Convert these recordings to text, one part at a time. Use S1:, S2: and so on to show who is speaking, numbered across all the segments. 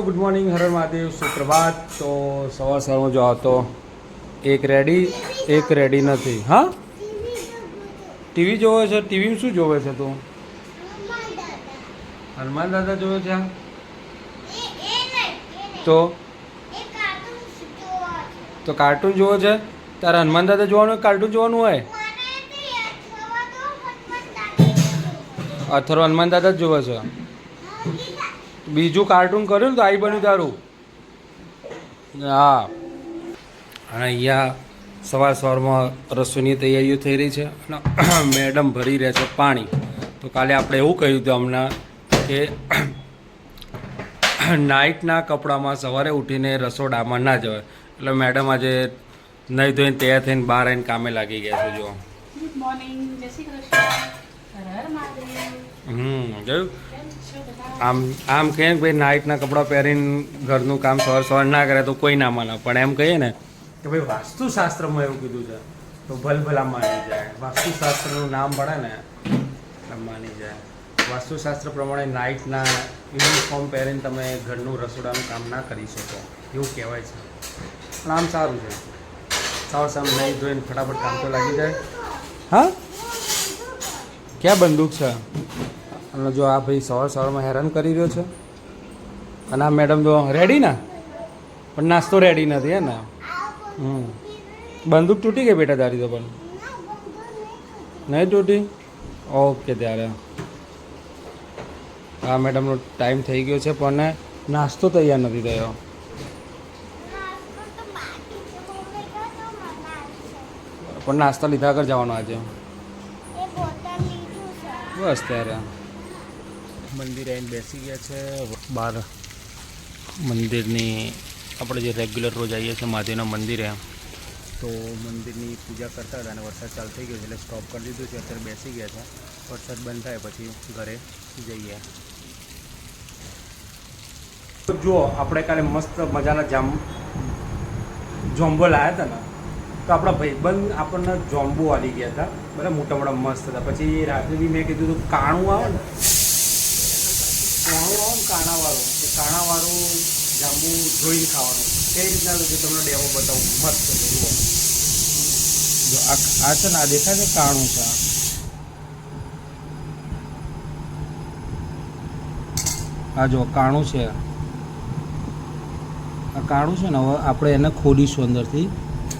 S1: દોસ્તો good morning હર મહાદેવ સુપ્રભાત. તો સવાર સવારમાં જો તો એક રેડી એક રેડી નથી. હા? ટીવી જોવે છે? ટીવી શું જોવે છે તું? હનુમાન દાદા જોવે છે તો? તો કાર્ટૂન જોવે છે? તારે હનુમાન દાદા જોવાનું હોય કાર્ટૂન જોવાનું હોય? અથર્વ હનુમાન દાદા જ જોવે છે. બીજું કાર્ટૂન કર્યું ને તો આઈ બન્યું તારું. હા. અને અહીંયા સવાર સવારમાં રસોઈની તૈયારીઓ થઈ રહી છે અને મેડમ ભરી રહ્યા છે પાણી. તો કાલે આપણે એવું કહ્યું હતું હમણાં કે નાઇટના કપડામાં સવારે ઉઠીને રસોડામાં ના જવાય. એટલે મેડમ આજે નહીં ધોઈને તૈયાર થઈને બહાર આવીને કામે લાગી ગયા છે જો
S2: ગુડ મોર્નિંગ જય શ્રી કૃષ્ણ.
S1: હમ, જોયું? આમ આમ કહે કે ભાઈ નાઇટના કપડાં પહેરીને ઘરનું કામ સવાર સવાર ના કરે તો કોઈ ના માને. પણ એમ કહીએ ને કે ભાઈ વાસ્તુશાસ્ત્રમાં એવું કીધું છે, તો ભલભલા માની જાય. વાસ્તુશાસ્ત્રનું નામ પડે ને, એટલે માની જાય. વાસ્તુશાસ્ત્ર પ્રમાણે નાઇટના યુનિફોર્મ પહેરીને તમે ઘરનું રસોડાનું કામ ના કરી શકો. એવું કહેવાય છે. પણ આમ સારું છે. સાવ સામ નહીં ધોઈને ફટાફટ કામ તો લાગી જાય. હા? ક્યાં બંદૂક છે? અને જો આ ભાઈ સવાર સવારમાં હેરાન કરી રહ્યો છે? અને આ મેડમ તો રેડી ને? પણ નાસ્તો રેડી નથી હે ને? હમ. બંદૂક તૂટી ગઈ બેટા તારી તો પણ. નહીં તૂટી? ઓકે ત્યારે. આ મેડમનો ટાઈમ થઈ ગયો છે, પણ નાસ્તો તૈયાર નથી થયો. પણ નાસ્તા લીધા આગળ જવાનો આજે. બસ ત્યારે મંદિરે આવીને બેસી ગયા છે. બહાર મંદિરની આપણે જે રેગ્યુલર રોજ આવીએ છીએ મહાદેવના મંદિરે તો મંદિરની પૂજા કરતા હતા અને વરસાદ ચાલુ થઈ ગયો છે એટલે સ્ટોપ કરી દીધું છે. અત્યારે બેસી ગયા છે. વરસાદ બંધ થાય પછી ઘરે જઈએ. જુઓ આપણે કાલે મસ્ત મજાના જામ જોમ્બો લાવ્યા હતા ને. તો આપણા ભાઈબંધ આપણને જોમ્બો આવી ગયા હતા. બરાબર, મોટા મોટા મસ્ત હતા. પછી રાત્રે બી મેં કીધું હતું કાણું આવે ને. કાણું આવે ને કાણાવાળું. એ કાણાવાળું જાંબુ જોઈને ખાવાનું. કઈ રીતના કે તમને ડેમો બતાવું, મસ્ત જુઓ. જો આ છે ને, આ દેખાય છે કાણું છે. આ. જો, કાણું છે. આ કાણું છે ને, હવે આપણે એને ખોલીશું અંદરથી.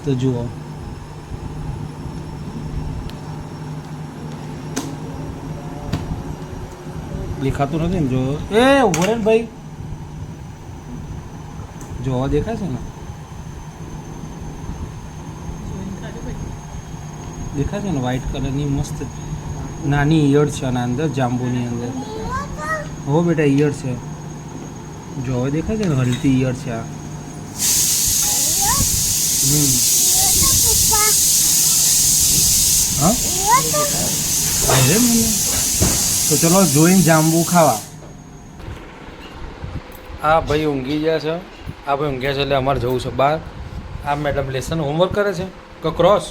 S1: તો જુઓ. દેખાતું નથી ને જો. એ વરેન ભાઈ જોવા દેખાય છે ને દેખાય છે ને વ્હાઈટ કલરની મસ્ત નાની ઈયળ છે આના અંદર જાંબુની અંદર. હો બેટા ઈયળ છે. જો હવે દેખાય છે ને હલતી ઈયળ છે આ. હમ. હા? મને તો ચલો જોઈને જાંબુ ખાવા. આ ભાઈ ઊંઘી ગયા છે. આ ભાઈ ઊંઘ્યા છે એટલે અમારે જવું છે બહાર. આ મેડમ લેસન હોમવર્ક કરે છે કે ક્રોસ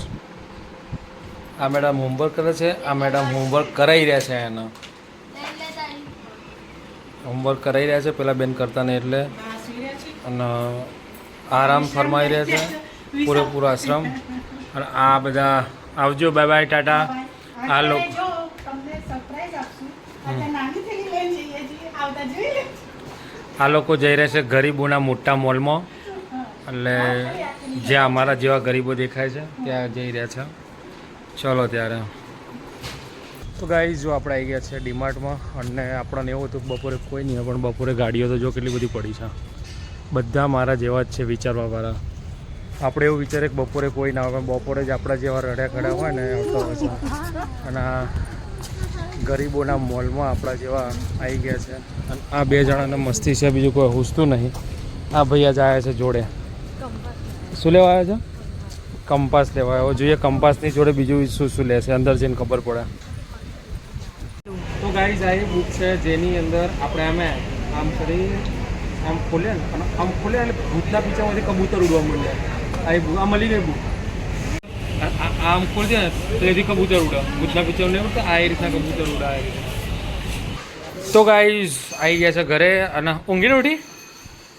S1: આ મેડમ હોમવર્ક કરે છે. આ મેડમ હોમવર્ક કરાવી રહ્યા છે એને. હોમવર્ક કરાવી રહ્યા છે. પેલા બેન કરતા નહીં એટલે. અને આરામ ફરમાઈ રહ્યા છે. પૂરેપૂરો આશ્રમ. અને આ બધા આવજો. બાય બાય ટાટા. આ લોકો
S2: જો તમને સરપ્રાઈઝ આપશું અત્યારે નાની થેલી લઈને જઈએ છીએ આવતા જોઈ લે
S1: આ લોકો જઈ રહ્યા છે ગરીબોના મોટા મોલમાં. એટલે જ્યાં અમારા જેવા ગરીબો દેખાય છે ત્યાં જઈ રહ્યા છે. ચલો ત્યારે. તો ગાઈ જો આપણે આવી ગયા છે ડીમાર્ટમાં અને આપણને એવું હતું બપોરે કોઈ નહીં હોય, પણ બપોરે ગાડીઓ તો જો કેટલી બધી પડી છે. બધા મારા જેવા જ છે વિચારવાવાળા. આપણે એવું વિચારે કે બપોરે કોઈ ના હોય બપોરે જ આપણા જેવા રડ્યા ખડ્યા હોય ને આવતા હોય છે. અને ગરીબોના મોલમાં આપણા જેવા આવી ગયા છે. અને આ બે જણાને મસ્તી છે, બીજું કોઈ હુસતું નહીં. આ ભૈયા જ આવ્યા છે જોડે. શું લેવા આવ્યા છે? કંપાસ લેવા આવ્યો જોઈએ કંપાસની જોડે બીજું શું શું લેશે. અંદર જઈને ખબર પડે. તો ગાઈઝ આ બુક છે જેની અંદર આપણે અમે આમ કરી આમ ખોલ્યા ને. અને આમ ખોલ્યા એટલે ભૂતના પીછામાંથી કબૂતર ઉડવા બુક આ મળી ગઈ બુક આમ ખોલી દે ને, તો એથી કબૂતર ઉડે. ભૂતના પિક્ચર નહીં ઉડતા, આ રીતના કબૂતર ઉડાય તો ગાઈઝ આવી ગયા છે ઘરે અને ઊંઘીને ઉઠી?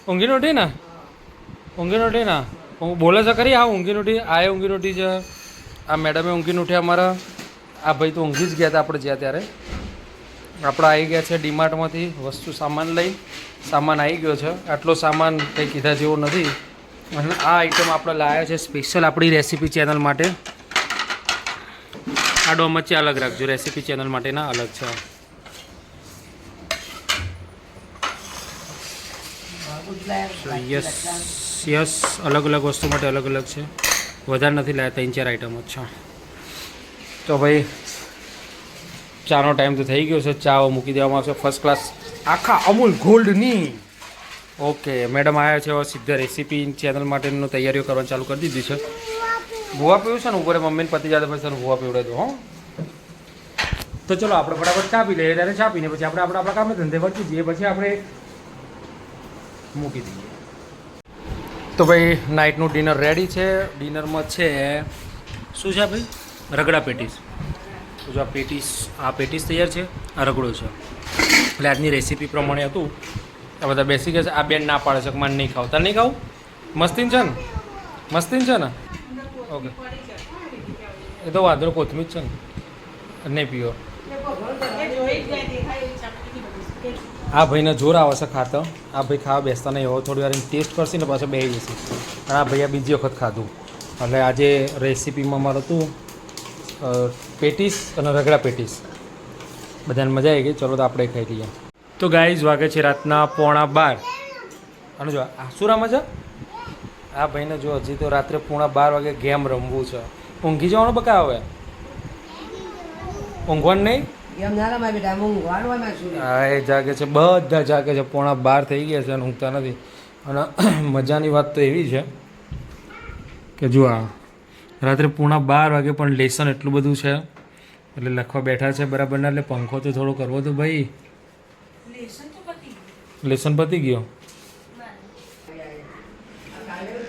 S1: ઊંઘી ઉઠી ને? ઊંઘી નોટી ને? હું બોલે છે કરી હા ઊંઘી ઉઠી. આ ઊંઘી નોટી છે. આ મેડમે ઊંઘી ઉઠ્યા અમારા. આ ભાઈ તો ઊંઘી જ ગયા હતા આપણે જ્યાં ત્યારે. આપણે આવી ગયા છે ડીમાર્ટમાંથી વસ્તુ સામાન લઈ. સામાન આવી ગયો છે. આટલો સામાન કંઈ કીધા જેવો નથી. અને આ આઈટમ આપણે લાવ્યા છે સ્પેશિયલ આપણી રેસીપી ચેનલ માટે. આ ડોમચ્ચે અલગ રાખજો. રેસીપી ચેનલ માટેના અલગ છે. યસ યસ અલગ અલગ વસ્તુ માટે અલગ અલગ છે. વધારે નથી લાયા, ત્રણ ચાર આઈટમો છે. તો ભાઈ, ચાનો ટાઈમ તો થઈ ગયો છે. ચાઓ મૂકી દેવામાં આવશે. ફર્સ્ટ ક્લાસ આખા અમૂલ ગોલ્ડની. ઓકે મેડમ આવ્યા છે, હવે સીધા રેસીપી ચેનલ માટેનું તૈયારીઓ કરવાનું ચાલુ કરી દીધી છે. ભૂવા પીવું છે ને, ઉપર મમ્મીને પતિ જાય પછી ભૂવા પીવડે દો હો. તો ચલો, આપણે ફટાફટ ચાપી લઈએ, ત્યારે ચાપીને પછી આપણે આપણે આપણા કામે ધંધે વળગી જઈએ, પછી આપણે મૂકી દઈએ. તો ભાઈ નાઇટનું ડિનર રેડી છે. ડિનરમાં છે, શું છે ભાઈ? રગડા પેટીસ. તો જો આ પેટીસ આ પેટીસ તૈયાર છે, આ રગડો છે. એટલે આજની રેસીપી પ્રમાણે હતું. આ બધા બેસી ગયા છે. આ બેન ના પાડે છે મને નહીં ખાવ. તને નહીં ખાવું? મસ્તીન છે ને? મસ્તીન છે ને? ઓકે. એ તો વાંધો કોથમીર છે ને. નહીં પીવો
S2: એવી.
S1: આ ભાઈને જોર આવે છે ખાતા આ ભાઈ ખાવા બેસતા નહીં, હવે થોડી વાર ટેસ્ટ કરશે ને પાછા બેસી જશે. અને આ ભાઈ આ બીજી વખત ખાધું. એટલે આજે રેસીપીમાં મારું હતું પેટીસ અને રગડા પેટીસ. બધાને મજા આવી ગઈ. ચલો તો આપણે ખાઈ લઈએ. તો ગાઈઝ વાગે છે રાતના પોણા બાર. અને જો આ શું રમે આ ભાઈને જો હજી તો રાત્રે પૂણા બાર વાગે ગેમ રમવું છે. ઊંઘી જવાનું બકા હવે? ઊંઘવાનું નહીં?
S3: એમ ના રમાય બેટા હું
S1: એ જાગે છે બધા જાગે છે પોણા બાર થઈ ગયા છે અને ઊંઘતા નથી. અને મજાની વાત તો એવી છે કે જો આ રાત્રે પૂણા બાર વાગે પણ લેસન એટલું બધું છે એટલે લખવા બેઠા છે બરાબર ના એટલે પંખો તો થોડો કરવો તો ભાઈ. લેસન પતી ગયો.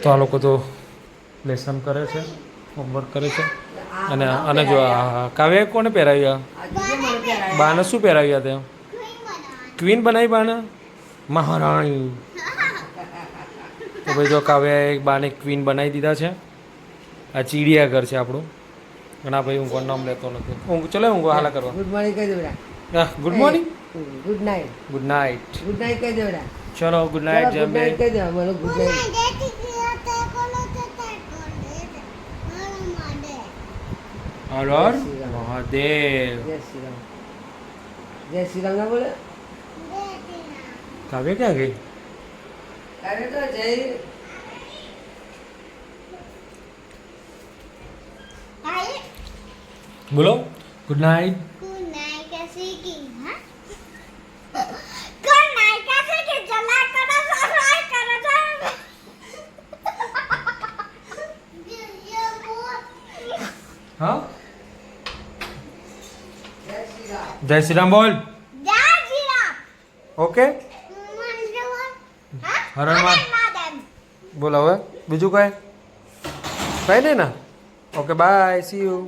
S1: તો આ લોકો તો લેસન કરે છે હોમવર્ક કરે છે. અને અને જો કાવ્ય કોને પહેરાવ્યા? બાને શું પહેરાવ્યા તે? ક્વીન બનાવી બાને? મહારાણી. તો ભાઈ જો કાવ્ય એક બાને ક્વીન બનાવી દીધા છે. આ ચીડિયાઘર છે આપણું. અને આ ભાઈ હું નામ લેતો નથી. ઊંઘ ચલો ઊંઘ હાલા કરવા.
S3: ગુડ મોર્નિંગ કહી દેવડા
S1: good morning
S3: good night
S1: good night
S3: good night કહી દે બેટા
S1: ચલો ગુડ નાઇટ
S3: ગુડ નાઇટ
S1: જમે
S3: કહી દે મને ગુડ નાઇટ
S1: હર મહાદેવ
S3: જય શ્રી રામ જય શ્રી રામ ના બોલે
S1: કાવ્ય ક્યાં ગઈ
S3: કાવ્ય તો જય
S1: બોલો ગુડ નાઇટ જય શ્રી રામ બોલ. ઓકે? હરણમાં. બોલ હવે. બીજું કઈ? કઈ નહીં ને? Okay bye see you